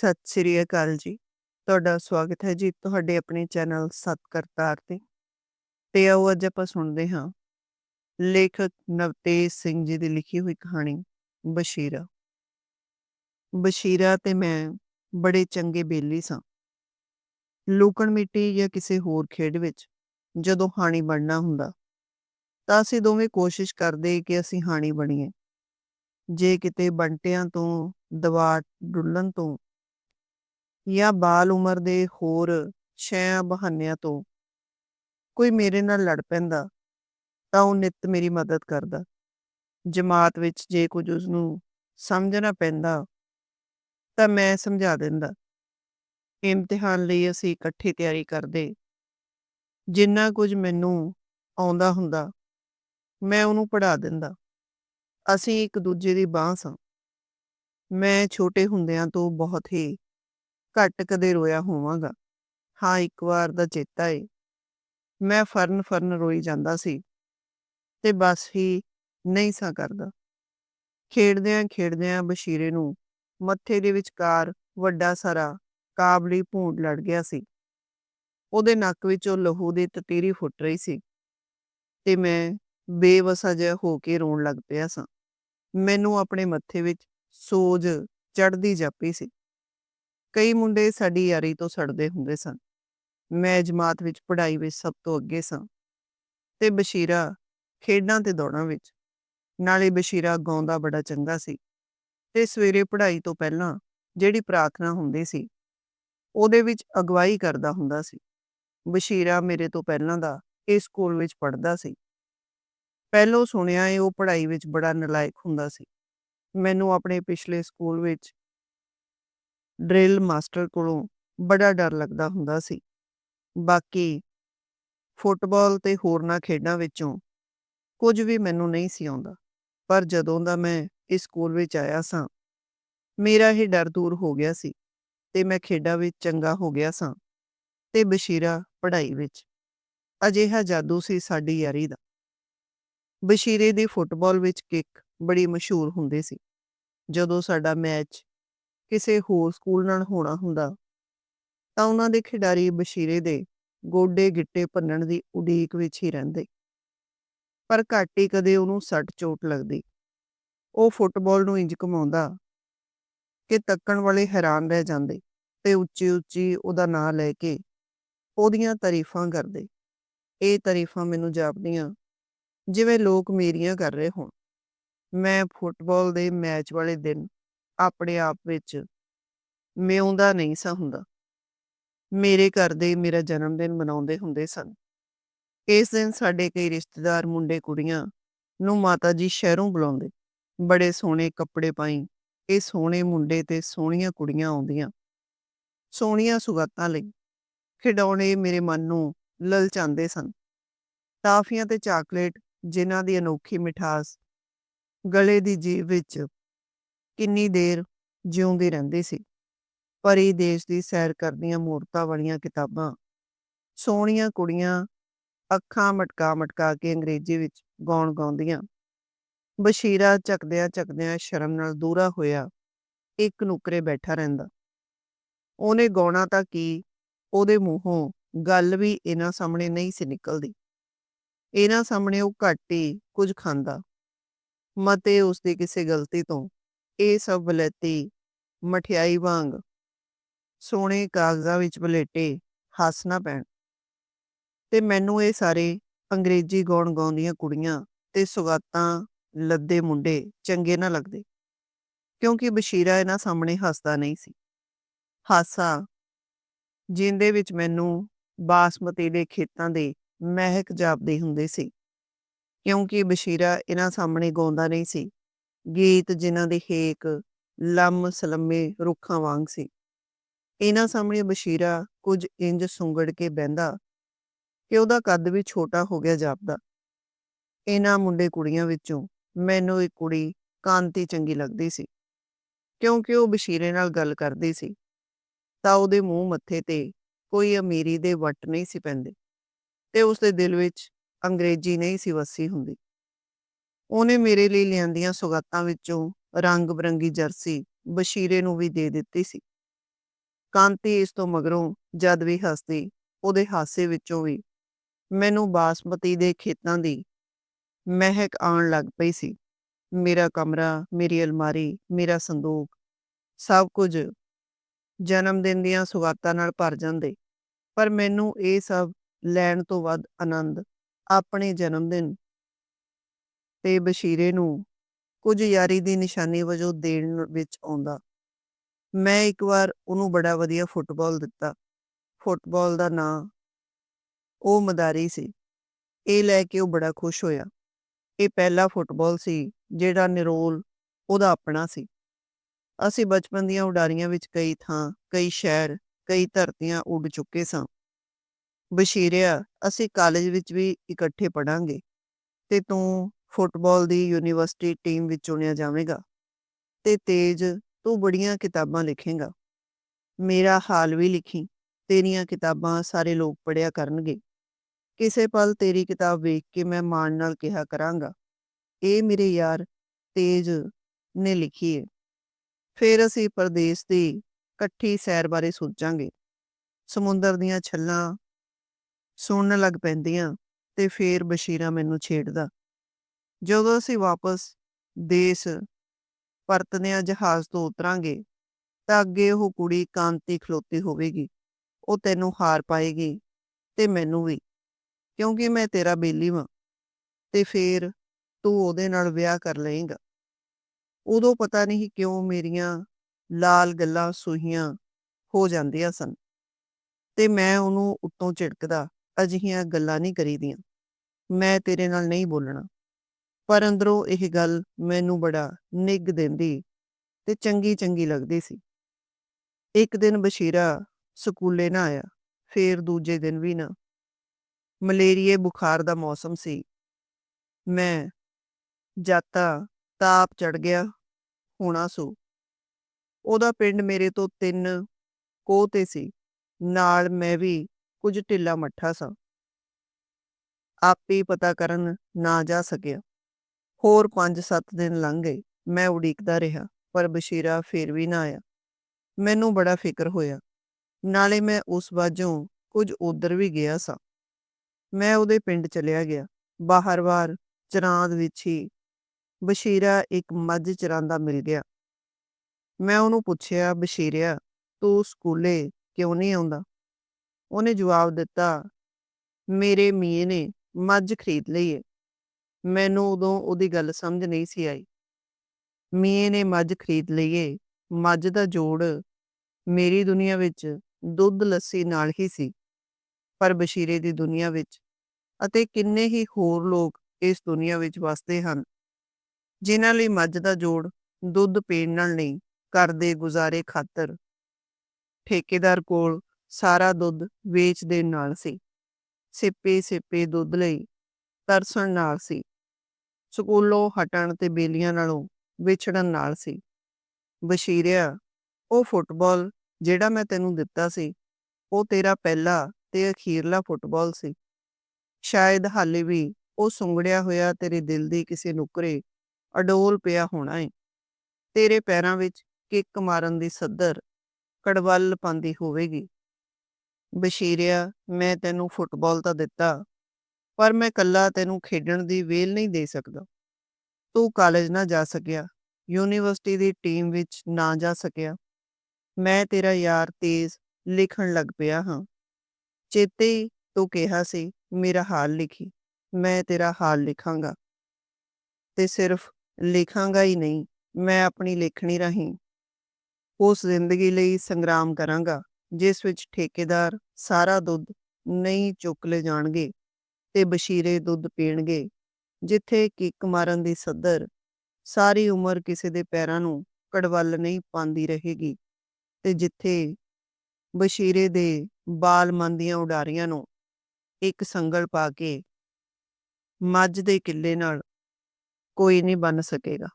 ਸਤਿ ਸ੍ਰੀ ਅਕਾਲ ਜੀ। ਤੁਹਾਡਾ ਸਵਾਗਤ ਹੈ ਜੀ ਤੁਹਾਡੇ ਆਪਣੇ ਚੈਨਲ ਸਤ ਕਰਤਾਰ ਤੇ। ਤੇ ਆਓ ਅੱਜ ਆਪਾਂ ਸੁਣਦੇ ਹਾਂ ਲੇਖਕ ਨਵਤੇਜ ਸਿੰਘ ਜੀ ਦੀ ਲਿਖੀ ਹੋਈ ਕਹਾਣੀ, ਬਸ਼ੀਰਾ। ਬਸ਼ੀਰਾ ਤੇ ਮੈਂ ਬੜੇ ਚੰਗੇ ਬੇਲੀ ਸਾਂ। ਲੁਕਣ ਮਿੱਟੀ ਜਾਂ ਕਿਸੇ ਹੋਰ ਖੇਡ ਵਿੱਚ ਜਦੋਂ ਹਾਣੀ ਬਣਨਾ ਹੁੰਦਾ, ਤਾਂ ਅਸੀਂ ਦੋਵੇਂ ਕੋਸ਼ਿਸ਼ ਕਰਦੇ ਕਿ ਅਸੀਂ ਹਾਣੀ ਬਣੀਏ। ਜੇ ਕਿਤੇ ਬੰਟਿਆਂ ਤੋਂ, ਦਵਾ ਡੁੱਲਣ ਤੋਂ ਜਾਂ ਬਾਲ ਉਮਰ ਦੇ ਹੋਰ ਛਿਆਂ ਬਹਾਨਿਆਂ ਤੋਂ ਕੋਈ ਮੇਰੇ ਨਾਲ ਲੜ ਪੈਂਦਾ, ਤਾਂ ਉਹ ਨਿੱਤ ਮੇਰੀ ਮਦਦ ਕਰਦਾ। ਜਮਾਤ ਵਿੱਚ ਜੇ ਕੁਝ ਉਸਨੂੰ ਸਮਝਣਾ ਪੈਂਦਾ, ਤਾਂ ਮੈਂ ਸਮਝਾ ਦਿੰਦਾ। ਇਮਤਿਹਾਨ ਲਈ ਅਸੀਂ ਇਕੱਠੇ ਤਿਆਰੀ ਕਰਦੇ। ਜਿੰਨਾ ਕੁਝ ਮੈਨੂੰ ਆਉਂਦਾ ਹੁੰਦਾ, ਮੈਂ ਉਹਨੂੰ ਪੜ੍ਹਾ ਦਿੰਦਾ। ਅਸੀਂ ਇੱਕ ਦੂਜੇ ਦੀ ਬਾਂਹ ਸਾਂ। ਮੈਂ ਛੋਟੇ ਹੁੰਦਿਆਂ ਤੋਂ ਬਹੁਤ ਹੀ ਘੱਟ ਕਦੇ ਰੋਇਆ ਹੋਵਾਂਗਾ। ਹਾਂ, ਇੱਕ ਵਾਰ ਦਾ ਚੇਤਾ ਏ ਮੈਂ ਫਰਨ ਫਰਨ ਰੋਈ ਜਾਂਦਾ ਸੀ ਤੇ ਬਸ ਹੀ ਨਹੀਂ ਸਾਂ ਕਰਦਾ। ਖੇਡਦਿਆਂ ਖੇਡਦਿਆਂ ਬਸ਼ੀਰੇ ਨੂੰ ਮੱਥੇ ਦੇ ਵਿਚਕਾਰ ਵੱਡਾ ਸਾਰਾ ਕਾਬਲੀ ਭੂੰਡ ਲੜ ਗਿਆ ਸੀ। ਉਹਦੇ ਨੱਕ ਵਿੱਚੋਂ ਲਹੂ ਦੀ ਤਤੀਰੀ ਫੁੱਟ ਰਹੀ ਸੀ ਤੇ ਮੈਂ ਬੇਵਸਾ ਜਿਹਾ ਹੋ ਕੇ ਰੋਣ ਲੱਗ ਪਿਆ ਸਾਂ। ਮੈਨੂੰ ਆਪਣੇ ਮੱਥੇ ਵਿੱਚ ਸੋਜ ਚੜਦੀ ਜਾਪੀ ਸੀ। ਕਈ ਮੁੰਡੇ ਸਾਡੀ ਯਾਰੀ ਤੋਂ ਸੜਦੇ ਹੁੰਦੇ ਸਨ। ਮੈਂ ਜਮਾਤ ਵਿੱਚ ਪੜ੍ਹਾਈ ਵਿੱਚ ਸਭ ਤੋਂ ਅੱਗੇ ਸਾਂ ਤੇ ਬਸ਼ੀਰਾ ਖੇਡਾਂ ਤੇ ਦੌੜਾਂ ਵਿੱਚ। ਨਾਲੇ ਬਸ਼ੀਰਾ ਗਾਉਂਦਾ ਬੜਾ ਚੰਗਾ ਸੀ ਤੇ ਸਵੇਰੇ ਪੜ੍ਹਾਈ ਤੋਂ ਪਹਿਲਾਂ ਜਿਹੜੀ ਪ੍ਰਾਰਥਨਾ ਹੁੰਦੀ ਸੀ, ਉਹਦੇ ਵਿੱਚ ਅਗਵਾਈ ਕਰਦਾ ਹੁੰਦਾ ਸੀ। ਬਸ਼ੀਰਾ ਮੇਰੇ ਤੋਂ ਪਹਿਲਾਂ ਦਾ ਇਸ ਸਕੂਲ ਵਿੱਚ ਪੜ੍ਹਦਾ ਸੀ। ਪਹਿਲੋਂ ਸੁਣਿਆ ਏ ਉਹ ਪੜ੍ਹਾਈ ਵਿੱਚ ਬੜਾ ਨਲਾਇਕ ਹੁੰਦਾ ਸੀ। ਮੈਨੂੰ ਆਪਣੇ ਪਿਛਲੇ ਸਕੂਲ ਵਿੱਚ ਡਰਿਲ ਮਾਸਟਰ ਕੋਲੋਂ ਬੜਾ ਡਰ ਲੱਗਦਾ ਹੁੰਦਾ ਸੀ। ਬਾਕੀ ਫੁੱਟਬਾਲ ਤੇ ਹੋਰਨਾਂ ਖੇਡਾਂ ਵਿੱਚੋਂ ਕੁਝ ਵੀ ਮੈਨੂੰ ਨਹੀਂ ਸੀ ਆਉਂਦਾ। ਪਰ ਜਦੋਂ ਦਾ ਮੈਂ ਇਸ ਸਕੂਲ ਵਿੱਚ ਆਇਆ ਸਾਂ, ਮੇਰਾ ਇਹ ਡਰ ਦੂਰ ਹੋ ਗਿਆ ਸੀ ਤੇ ਮੈਂ ਖੇਡਾਂ ਵਿੱਚ ਚੰਗਾ ਹੋ ਗਿਆ ਸਾਂ ਤੇ ਬਸ਼ੀਰਾ ਪੜ੍ਹਾਈ ਵਿੱਚ। ਅਜਿਹਾ ਜਾਦੂ ਸੀ ਸਾਡੀ ਯਾਰੀ ਦਾ। ਬਸ਼ੀਰੇ ਦੀ ਫੁੱਟਬਾਲ ਵਿੱਚ ਕਿੱਕ ਬੜੀ ਮਸ਼ਹੂਰ ਹੁੰਦੀ ਸੀ। ਜਦੋਂ ਸਾਡਾ ਮੈਚ ਕਿਸੇ ਹੋਰ ਸਕੂਲ ਨਾਲ ਹੋਣਾ ਹੁੰਦਾ ਤਾਂ ਉਹਨਾਂ ਦੇ ਖਿਡਾਰੀ ਬਸ਼ੀਰੇ ਦੇ ਗੋਡੇ ਗਿੱਟੇ ਭੰਨਣ ਦੀ ਉਡੀਕ ਵਿੱਚ ਹੀ ਰਹਿੰਦੇ। ਪਰ ਘੱਟ ਹੀ ਕਦੇ ਉਹਨੂੰ ਸੱਟ ਚੋਟ ਲੱਗਦੀ। ਉਹ ਫੁੱਟਬਾਲ ਨੂੰ ਇੰਜ ਘੁਮਾਉਂਦਾ ਕਿ ਤੱਕਣ ਵਾਲੇ ਹੈਰਾਨ ਰਹਿ ਜਾਂਦੇ ਤੇ ਉੱਚੀ ਉੱਚੀ ਉਹਦਾ ਨਾਂ ਲੈ ਕੇ ਉਹਦੀਆਂ ਤਾਰੀਫਾਂ ਕਰਦੇ। ਇਹ ਤਾਰੀਫਾਂ ਮੈਨੂੰ ਜਾਪਦੀਆਂ, ਜਿਵੇਂ ਲੋਕ ਮੇਰੀਆਂ ਕਰ ਰਹੇ ਹੋਣ। ਮੈਂ ਫੁੱਟਬਾਲ ਦੇ ਮੈਚ ਵਾਲੇ ਦਿਨ ਆਪਣੇ ਆਪ ਵਿੱਚ ਮਿਉਂਦਾ ਨਹੀਂ ਸਾਂ ਹੁੰਦਾ। ਮੇਰੇ ਘਰ ਦੇ ਮੇਰਾ ਜਨਮ ਦਿਨ ਮਨਾਉਂਦੇ ਹੁੰਦੇ ਸਨ। ਇਸ ਦਿਨ ਸਾਡੇ ਕਈ ਰਿਸ਼ਤੇਦਾਰ, ਮੁੰਡੇ, ਕੁੜੀਆਂ ਨੂੰ ਮਾਤਾ ਜੀ ਸ਼ਹਿਰੋਂ ਬੁਲਾਉਂਦੇ। ਬੜੇ ਸੋਹਣੇ ਕੱਪੜੇ ਪਾਈ, ਇਹ ਸੋਹਣੇ ਮੁੰਡੇ ਤੇ ਸੋਹਣੀਆਂ ਕੁੜੀਆਂ ਆਉਂਦੀਆਂ। ਸੋਹਣੀਆਂ ਸੁਗਾਤਾਂ ਲਈ ਖਿਡੌਣੇ ਮੇਰੇ ਮਨ ਨੂੰ ਲਲਚਾਉਂਦੇ ਸਨ। ਟਾਫੀਆਂ ਤੇ ਚਾਕਲੇਟ, ਜਿਨ੍ਹਾਂ ਦੀ ਅਨੋਖੀ ਮਿਠਾਸ ਗਲੇ ਦੀ ਜੀਭ ਵਿੱਚ ਕਿੰਨੀ ਦੇਰ ਜਿਉਂਦੀ ਰਹਿੰਦੀ ਸੀ। ਪਰੀ ਦੇਸ਼ ਦੀ ਸੈਰ ਕਰਦੀਆਂ ਮੂਰਤਾਂ ਵਾਲੀਆਂ ਕਿਤਾਬਾਂ, ਸੋਹਣੀਆਂ ਕੁੜੀਆਂ, ਅੱਖਾਂ ਮਟਕਾ ਮਟਕਾ ਕੇ ਅੰਗਰੇਜ਼ੀ ਵਿੱਚ ਗਾਉਣ ਗਾਉਂਦੀਆਂ। ਬਸ਼ੀਰਾ ਝਕਦਿਆਂ ਝਕਦਿਆਂ ਸ਼ਰਮ ਨਾਲ ਦੂਰਾ ਹੋਇਆ, ਇੱਕ ਨੁਕਰੇ ਬੈਠਾ ਰਹਿੰਦਾ। ਉਹਨੇ ਗਾਉਣਾ ਤਾਂ ਕੀ, ਉਹਦੇ ਮੂੰਹੋਂ ਗੱਲ ਵੀ ਇਹਨਾਂ ਸਾਹਮਣੇ ਨਹੀਂ ਸੀ ਨਿਕਲਦੀ। ਇਹਨਾਂ ਸਾਹਮਣੇ ਉਹ ਘੱਟ ਹੀ ਕੁਝ ਖਾਂਦਾ। ਮਤੇ ਉਸਦੀ ਕਿਸੇ ਗਲਤੀ ਤੋਂ ਇਹ ਸਭ ਵਲੈਤੀ ਮਠਿਆਈ ਵਾਂਗ ਸੋਹਣੇ ਕਾਗਜ਼ਾਂ ਵਿੱਚ ਵਲੇਟੇ ਹੱਸ ਨਾ ਪੈਣ। ਤੇ ਮੈਨੂੰ ਇਹ ਸਾਰੇ ਅੰਗਰੇਜ਼ੀ ਗਾਉਣ ਗਾਉਂਦੀਆਂ ਕੁੜੀਆਂ ਤੇ ਸੁਗਾਤਾਂ, ਲੱਦੇ ਮੁੰਡੇ ਚੰਗੇ ਨਾ ਲੱਗਦੇ। ਕਿਉਂਕਿ ਬਸ਼ੀਰਾ ਇਹਨਾਂ ਸਾਹਮਣੇ ਹੱਸਦਾ ਨਹੀਂ ਸੀ। ਹਾਸਾ, ਜਿੰਦੇ ਵਿੱਚ ਮੈਨੂੰ ਬਾਸਮਤੀ ਦੇ ਖੇਤਾਂ ਦੇ ਮਹਿਕ ਜਾਪਦੇ ਹੁੰਦੇ ਸੀ। ਕਿਉਂਕਿ ਬਸ਼ੀਰਾ ਇਹਨਾਂ ਸਾਹਮਣੇ ਗਾਉਂਦਾ ਨਹੀਂ ਸੀ। ਗੀਤ ਜਿਨ੍ਹਾਂ ਦੇ ਹੇਕ ਲੰਮ ਸਲੰਮੇ ਰੁੱਖਾਂ ਵਾਂਗ ਸੀ। ਇਹਨਾਂ ਸਾਹਮਣੇ ਬਸ਼ੀਰਾ ਕੁਝ ਇੰਜ ਸੁੰਗੜ ਕੇ ਬਹਿੰਦਾ ਕਿ ਉਹਦਾ ਕੱਦ ਵੀ ਛੋਟਾ ਹੋ ਗਿਆ ਜਾਪਦਾ। ਇਹਨਾਂ ਮੁੰਡੇ ਕੁੜੀਆਂ ਵਿੱਚੋਂ ਮੈਨੂੰ ਇੱਕ ਕੁੜੀ ਕਾਂਤੀ ਚੰਗੀ ਲੱਗਦੀ ਸੀ। ਕਿਉਂਕਿ ਉਹ ਬਸ਼ੀਰੇ ਨਾਲ ਗੱਲ ਕਰਦੀ ਸੀ, ਤਾਂ ਉਹਦੇ ਮੂੰਹ ਮੱਥੇ ਤੇ ਕੋਈ ਅਮੀਰੀ ਦੇ ਵੱਟ ਨਹੀਂ ਸੀ ਪੈਂਦੇ ਤੇ ਉਸਦੇ ਦਿਲ ਵਿੱਚ ਅੰਗਰੇਜ਼ੀ ਨਹੀਂ ਸੀ ਵਸੀ ਹੁੰਦੀ। ਉਹਨੇ ਮੇਰੇ ਲਈ ਲਿਆਂਦੀਆਂ ਸੁਗਾਤਾਂ ਵਿੱਚੋਂ ਰੰਗ ਬਰੰਗੀ ਜਰਸੀ ਬਸ਼ੀਰੇ ਨੂੰ ਵੀ ਦੇ ਦਿੱਤੀ ਸੀ। ਕਾਂਤੀ ਇਸ ਤੋਂ ਮਗਰੋਂ ਜਦ ਵੀ ਹੱਸਦੀ, ਉਹਦੇ ਹਾਸੇ ਵਿੱਚੋਂ ਵੀ ਮੈਨੂੰ ਬਾਸਮਤੀ ਦੇ ਖੇਤਾਂ ਦੀ ਮਹਿਕ ਆਉਣ ਲੱਗ ਪਈ ਸੀ ਮੇਰਾ ਕਮਰਾ, ਮੇਰੀ ਅਲਮਾਰੀ, ਮੇਰਾ ਸੰਦੂਕ, ਸਭ ਕੁਝ ਜਨਮ ਦਿਨ ਦੀਆਂ ਸੁਗਾਤਾਂ ਨਾਲ ਭਰ ਜਾਂਦੇ ਪਰ ਮੈਨੂੰ ਇਹ ਸਭ ਲੈਣ ਤੋਂ ਵੱਧ ਆਨੰਦ, ਆਪਣੇ ਜਨਮ ਦਿਨ ਤੇ ਬਸ਼ੀਰੇ ਨੂੰ ਕੁਝ ਯਾਰੀ ਦੀ ਨਿਸ਼ਾਨੀ ਵਜੋਂ ਦੇਣ ਵਿੱਚ ਆਉਂਦਾ। ਮੈਂ ਇੱਕ ਵਾਰ ਉਹਨੂੰ ਬੜਾ ਵਧੀਆ ਫੁੱਟਬਾਲ ਦਿੱਤਾ। ਫੁੱਟਬਾਲ ਦਾ ਨਾਂ ਉਹ ਮਦਾਰੀ ਸੀ। ਇਹ ਲੈ ਕੇ ਉਹ ਬੜਾ ਖੁਸ਼ ਹੋਇਆ। ਇਹ ਪਹਿਲਾ ਫੁੱਟਬਾਲ ਸੀ ਜਿਹੜਾ ਨਿਰੋਲ ਉਹਦਾ ਆਪਣਾ ਸੀ। ਅਸੀਂ ਬਚਪਨ ਦੀਆਂ ਉਡਾਰੀਆਂ ਵਿੱਚ ਕਈ ਥਾਂ, ਕਈ ਸ਼ਹਿਰ, ਕਈ ਧਰਤੀਆਂ ਉੱਡ ਚੁੱਕੇ ਸਾਂ। ਬਸ਼ੀਰਿਆ, ਅਸੀਂ ਕਾਲਜ ਵਿੱਚ ਵੀ ਇਕੱਠੇ ਪੜਾਂਗੇ ਤੇ ਤੂੰ ਫੁੱਟਬਾਲ ਦੀ ਯੂਨੀਵਰਸਿਟੀ ਟੀਮ ਵਿੱਚ ਚੁਣਿਆ ਜਾਵੇਗਾ ਤੇ ਤੇਜ ਤੂੰ ਬੜੀਆਂ ਕਿਤਾਬਾਂ ਲਿਖੇਗਾ। ਮੇਰਾ ਹਾਲ ਵੀ ਲਿਖੀ, ਤੇਰੀਆਂ ਕਿਤਾਬਾਂ ਸਾਰੇ ਲੋਕ ਪੜਿਆ ਕਰਨਗੇ। ਕਿਸੇ ਪਲ ਤੇਰੀ ਕਿਤਾਬ ਵੇਖ ਕੇ ਮੈਂ ਮਾਣ ਨਾਲ ਕਿਹਾ ਕਰਾਂਗਾ, ਇਹ ਮੇਰੇ ਯਾਰ, ਤੇਜ ਨੇ ਲਿਖੀ ਹੈ ਫਿਰ ਅਸੀਂ ਪਰਦੇਸ ਦੀ ਇਕੱਠੀ ਸੈਰ ਬਾਰੇ ਸੋਚਾਂਗੇ। ਸਮੁੰਦਰ ਦੀਆਂ ਛੱਲਾਂ ਸੁਣਨ ਲੱਗ ਪੈਂਦੀਆਂ ਤੇ ਫੇਰ ਬਸ਼ੀਰਾ ਮੈਨੂੰ ਛੇੜਦਾ। ਜਦੋਂ ਅਸੀਂ ਵਾਪਸ ਦੇਸ਼ ਪਰਤਦਿਆਂ ਜਹਾਜ਼ ਤੋਂ ਉਤਰਾਂਗੇ, ਤਾਂ ਅੱਗੇ ਉਹ ਕੁੜੀ ਕਾਂਤੀ ਖਲੋਤੀ ਹੋਵੇਗੀ। ਉਹ ਤੈਨੂੰ ਹਾਰ ਪਾਏਗੀ ਤੇ ਮੈਨੂੰ ਵੀ, ਕਿਉਂਕਿ ਮੈਂ ਤੇਰਾ ਬੇਲੀ ਵਾਂ ਤੇ ਫੇਰ ਤੂੰ ਉਹਦੇ ਨਾਲ ਵਿਆਹ ਕਰ ਲਏਗਾ। ਉਦੋਂ ਪਤਾ ਨਹੀਂ ਕਿਉਂ ਮੇਰੀਆਂ ਲਾਲ ਗੱਲਾਂ ਸੂਹੀਆਂ ਹੋ ਜਾਂਦੀਆਂ ਸਨ ਤੇ ਮੈਂ ਉਹਨੂੰ ਉੱਤੋਂ ਝਿੜਕਦਾ, ਅਜਿਹੀਆਂ ਗੱਲਾਂ ਨਹੀਂ ਕਰੀਦੀਆਂ। ਮੈਂ ਤੇਰੇ ਨਾਲ ਨਹੀਂ ਬੋਲਣਾ। ਪਰ ਅੰਦਰੋਂ ਇਹ ਗੱਲ ਮੈਨੂੰ ਬੜਾ ਨਿੱਘ ਦਿੰਦੀ ਤੇ ਚੰਗੀ ਚੰਗੀ ਲੱਗਦੀ ਸੀ। ਇੱਕ ਦਿਨ ਬਸ਼ੀਰਾ ਸਕੂਲੇ ਨਾ ਆਇਆ, ਫੇਰ ਦੂਜੇ ਦਿਨ ਵੀ ਨਾ। ਮਲੇਰੀਏ ਬੁਖਾਰ ਦਾ ਮੌਸਮ ਸੀ। ਮੈਂ ਜਾਤਾ ਤਾਪ ਚੜ ਗਿਆ ਹੋਣਾ ਸੋ। ਉਹਦਾ ਪਿੰਡ ਮੇਰੇ ਤੋਂ ਤਿੰਨ ਕੋਹ ਤੇ ਸੀ। ਨਾਲ ਮੈਂ ਵੀ ਕੁਝ ਢਿੱਲਾ ਮੱਠਾ ਸਾਂ। ਆਪੇ ਪਤਾ ਕਰਨ ਨਾ ਜਾ ਸਕਿਆ। ਹੋਰ 5-7 ਦਿਨ ਲੰਘ ਗਏ, ਮੈਂ ਉਡੀਕਦਾ ਰਿਹਾ, ਪਰ ਬਸ਼ੀਰਾ ਫੇਰ ਵੀ ਨਾ ਆਇਆ। ਮੈਨੂੰ ਬੜਾ ਫਿਕਰ ਹੋਇਆ। ਨਾਲੇ ਮੈਂ ਉਸ ਬਾਝੋਂ ਕੁਝ ਉਧਰ ਵੀ ਗਿਆ ਸਾਂ। ਮੈਂ ਉਹਦੇ ਪਿੰਡ ਚਲਿਆ ਗਿਆ। ਬਾਹਰ-ਬਾਰ ਚਰਾਂਦ ਵਿੱਚ ਹੀ ਬਸ਼ੀਰਾ ਇੱਕ ਮੱਝ ਚਰਾਂਦਾ ਮਿਲ ਗਿਆ। ਮੈਂ ਉਹਨੂੰ ਪੁੱਛਿਆ, ਬਸ਼ੀਰਿਆ, ਤੂੰ ਸਕੂਲੇ ਕਿਉਂ ਨਹੀਂ ਆਉਂਦਾ? ਉਹਨੇ ਜਵਾਬ ਦਿੱਤਾ, ਮੇਰੇ ਮੀਏ ਨੇ ਮੱਝ ਖਰੀਦ ਲਈ ਏ। ਮੈਨੂੰ ਉਦੋਂ ਉਹਦੀ ਗੱਲ ਸਮਝ ਨਹੀਂ ਸੀ ਆਈ। ਮੀਏ ਨੇ ਮੱਝ ਖਰੀਦ ਲਈਏ, ਮੱਝ ਦਾ ਜੋੜ ਮੇਰੀ ਦੁਨੀਆ ਵਿੱਚ ਦੁੱਧ ਲੱਸੀ ਨਾਲ ਹੀ ਸੀ, ਪਰ ਬਸ਼ੀਰੇ ਦੀ ਦੁਨੀਆ ਵਿੱਚ ਅਤੇ ਕਿੰਨੇ ਹੀ ਹੋਰ ਲੋਕ ਇਸ ਦੁਨੀਆ ਵਿੱਚ ਵਸਦੇ ਹਨ, ਜਿਨ੍ਹਾਂ ਲਈ ਮੱਝ ਦਾ ਜੋੜ ਦੁੱਧ ਪੀਣ ਨਾਲ ਨਹੀਂ ਕਰਦੇ ਗੁਜ਼ਾਰੇ ਖਾਤਰ ਠੇਕੇਦਾਰ ਕੋਲ ਸਾਰਾ ਦੁੱਧ ਵੇਚ ਦੇਣ ਨਾਲ ਸੀ ਸਿੱਪੇ ਸਿੱਪੇ ਦੁੱਧ ਲਈ ਤਰਸਣ ਨਾਲ ਸੀ। ਸਕੂਲੋਂ ਹਟਣ ਤੇ ਬੇਲੀਆਂ ਨਾਲੋਂ ਵਿਛੜਨ ਨਾਲ ਸੀ। ਬਸ਼ੀਰਿਆ ਉਹ ਫੁੱਟਬਾਲ ਜਿਹੜਾ ਮੈਂ ਤੈਨੂੰ ਦਿੱਤਾ ਸੀ, ਉਹ ਤੇਰਾ ਪਹਿਲਾ ਤੇ ਅਖੀਰਲਾ ਫੁੱਟਬਾਲ ਸੀ। ਸ਼ਾਇਦ ਹਾਲੇ ਵੀ ਉਹ ਸੁੰਗੜਿਆ ਹੋਇਆ ਤੇਰੇ ਦਿਲ ਦੀ ਕਿਸੇ ਨੁਕਰੇ ਅਡੋਲ ਪਿਆ ਹੋਣਾ ਏ। ਤੇਰੇ ਪੈਰਾਂ ਵਿੱਚ ਕਿੱਕ ਮਾਰਨ ਦੀ ਸੱਦਰ ਕੜਵੱਲ ਪਾਉਂਦੀ ਹੋਵੇਗੀ। ਬਸ਼ੀਰਿਆ ਮੈਂ ਤੈਨੂੰ ਫੁੱਟਬਾਲ ਤਾਂ ਦਿੱਤਾ ਪਰ ਮੈਂ ਕੱਲਾ ਤੈਨੂੰ ਖੇਡਣ ਦੀ ਵੇਲ ਨਹੀਂ ਦੇ ਸਕਦਾ। ਤੂੰ ਕਾਲਜ ਨਾ ਜਾ ਸਕਿਆ, ਯੂਨੀਵਰਸਿਟੀ ਦੀ ਟੀਮ ਵਿੱਚ ਨਾ ਜਾ ਸਕਿਆ। ਮੈਂ ਤੇਰਾ ਯਾਰ ਤੇਜ਼ ਲਿਖਣ ਲੱਗ ਪਿਆ ਹਾਂ। ਚੇਤੇ ਤੂੰ ਕਿਹਾ ਸੀ, ਮੇਰਾ ਹਾਲ ਲਿਖੀ, ਮੈਂ ਤੇਰਾ ਹਾਲ ਲਿਖਾਂਗਾ। ਤੇ ਸਿਰਫ ਲਿਖਾਂਗਾ ਹੀ ਨਹੀਂ, ਮੈਂ ਆਪਣੀ ਲੇਖਣੀ ਰਾਹੀਂ ਉਸ ਜ਼ਿੰਦਗੀ ਲਈ ਸੰਗਰਾਮ ਕਰਾਂਗਾ, ਜਿਸ ਵਿੱਚ ਠੇਕੇਦਾਰ ਸਾਰਾ ਦੁੱਧ ਨਹੀਂ ਚੁੱਕ ਲੈ ਜਾਣਗੇ। ਤੇ ਬਸ਼ੀਰੇ ਦੁੱਧ ਪੀਣਗੇ। ਜਿੱਥੇ ਕਿੱਕ ਮਾਰਨ ਦੀ ਸੱਦਰ ਸਾਰੀ ਉਮਰ ਕਿਸੇ ਦੇ ਪੈਰਾਂ ਨੂੰ ਕੜਵੱਲ ਨਹੀਂ ਪਾਉਂਦੀ ਰਹੇਗੀ। ਤੇ ਜਿੱਥੇ ਬਸ਼ੀਰੇ ਦੇ ਬਾਲ ਮਨ ਦੀਆਂ ਉਡਾਰੀਆਂ ਨੂੰ ਇੱਕ ਸੰਗਲ ਪਾ ਕੇ ਮੱਝ ਦੇ ਕਿੱਲੇ ਨਾਲ ਕੋਈ ਨਹੀਂ ਬਣ ਸਕੇਗਾ।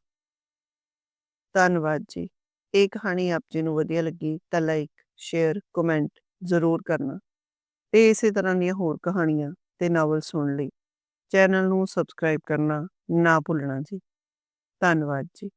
ਧੰਨਵਾਦ ਜੀ। ਇਹ ਕਹਾਣੀ ਆਪ ਜੀ ਨੂੰ ਵਧੀਆ ਲੱਗੀ ਤਾਂ ਲਾਈਕ, ਸ਼ੇਅਰ, ਕਮੈਂਟ ਜ਼ਰੂਰ ਕਰਨਾ। ਤੇ ਇਸੇ ਤਰ੍ਹਾਂ ਦੀਆਂ ਹੋਰ ਕਹਾਣੀਆਂ ਤੇ ਨਾਵਲ ਸੁਣਨ ਲਈ। ਚੈਨਲ ਨੂੰ ਸਬਸਕ੍ਰਾਈਬ ਕਰਨਾ ਨਾ ਭੁੱਲਣਾ ਜੀ। ਧੰਨਵਾਦ ਜੀ।